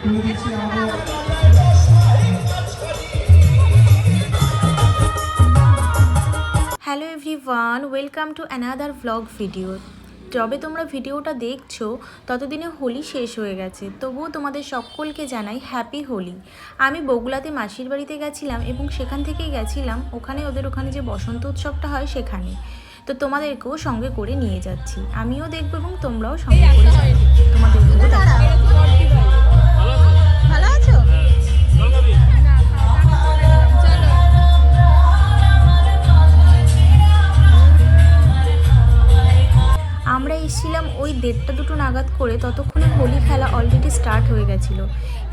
তুলে দিচ্ছি আমাদের hello everyone welcome to another vlog video যবে তোমরা ভিডিওটা দেখছ, ততদিনে হোলি শেষ হয়ে গেছে, তবুও তোমাদের সকলকে জানাই হ্যাপি হোলি। আমি বগুলাতে মাসির বাড়িতে গেছিলাম এবং সেখান থেকেই গেছিলাম, ওখানে ওদের ওখানে যে বসন্ত উৎসবটা হয় সেখানে। তো তোমাদেরকেও সঙ্গে করে নিয়ে যাচ্ছি। আমিও দেখব এবং তোমরাও সঙ্গে করে ওই দেড়টা দুটো নাগাদ করে ততক্ষণে হোলি খেলা অলরেডি স্টার্ট হয়ে গেছিল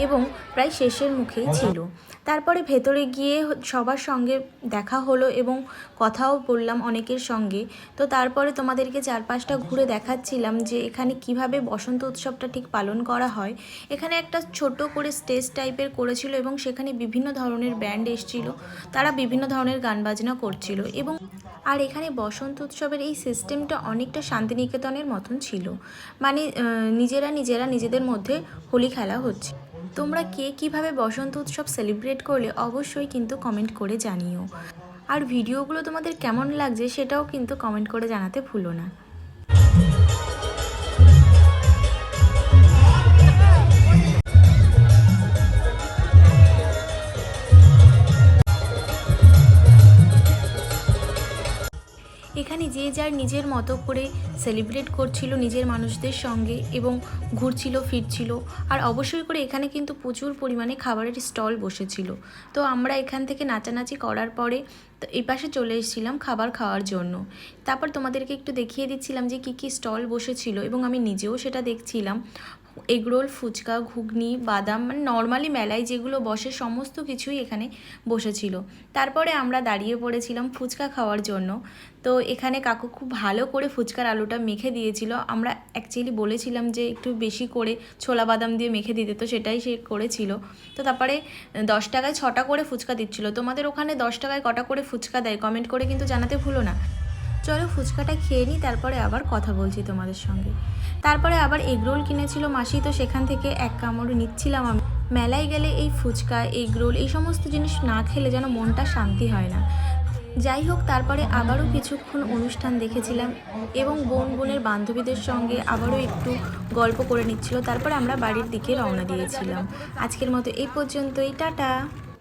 এবং প্রায় শেষের মুখেই ছিল। তারপরে ভেতরে গিয়ে সবার সঙ্গে দেখা হলো এবং কথাও বললাম অনেকের সঙ্গে। তো তারপরে তোমাদেরকে চারপাশটা ঘুরে দেখাচ্ছিলাম যে এখানে কীভাবে বসন্ত উৎসবটা ঠিক পালন করা হয়। এখানে একটা ছোট করে স্টেজ টাইপের করেছিল এবং সেখানে বিভিন্ন ধরনের ব্যান্ড এসছিল। তারা বিভিন্ন ধরনের গান বাজনা করছিল এবং আর এখানে বসন্ত উৎসবের এই সিস্টেমটা অনেকটা শান্তিনিকেতনের মতন ছিল। মানে নিজেরা নিজেরা নিজেদের মধ্যে হোলি খেলা হচ্ছে। তোমরা কে কীভাবে বসন্ত উৎসব সেলিব্রেট করলে অবশ্যই কিন্তু কমেন্ট করে জানিও। আর ভিডিওগুলো তোমাদের কেমন লাগছে সেটাও কিন্তু কমেন্ট করে জানাতে ভুলো না। যে যার নিজের মতো করে সেলিব্রেট করছিল নিজের মানুষদের সঙ্গে এবং ঘুরছিল, ফিরছিল। আর অবশ্যই করে এখানে কিন্তু প্রচুর পরিমাণে খাবারের স্টল বসেছিল। তো আমরা এখান থেকে নাচানাচি করার পরে তো এই পাশে চলে এসেছিলাম খাবার খাওয়ার জন্য। তারপর তোমাদেরকে একটু দেখিয়ে দিচ্ছিলাম যে কি কি স্টল বসেছিল এবং আমি নিজেও সেটা দেখছিলাম। এগরোল, ফুচকা, ঘুগনি, বাদাম মানে নর্মালি মেলায় যেগুলো বসে সমস্ত কিছুই এখানে বসেছিল। তারপরে আমরা দাঁড়িয়ে পড়েছিলাম ফুচকা খাওয়ার জন্য। তো এখানে কাকু খুব ভালো করে ফুচকার আলুটা মেখে দিয়েছিল। আমরা অ্যাকচুয়ালি বলেছিলাম যে একটু বেশি করে ছোলা বাদাম দিয়ে মেখে দিতে, তো সেটাই সে করেছিল। তো তারপরে দশ টাকায় ছটা করে ফুচকা দিচ্ছিল। তোমাদের ওখানে দশ টাকায় কটা করে ফুচকা দেয়? কমেন্ট করে কিন্তু জানাতে ভুলো না। চলো ফুচকাটা খেয়ে নিই, তারপরে আবার কথা বলছি তোমাদের সঙ্গে। তারপরে আবার এগরোল কিনেছিল মাসি, তো সেখান থেকে এক কামড় নিচ্ছিলাম আমি। মেলায় গেলে এই ফুচকা এগরোল এই সমস্ত জিনিস না খেলে যেন মনটা শান্তি হয় না। যাই হোক, তারপরে আবারও কিছুক্ষণ অনুষ্ঠান দেখেছিলাম এবং বোন বোনের বান্ধবীদের সঙ্গে আবারও একটু গল্প করে নিচ্ছিল। তারপরে আমরা বাড়ির দিকে রওনা দিয়েছিলাম। আজকের মতো এই পর্যন্তই, টাটা!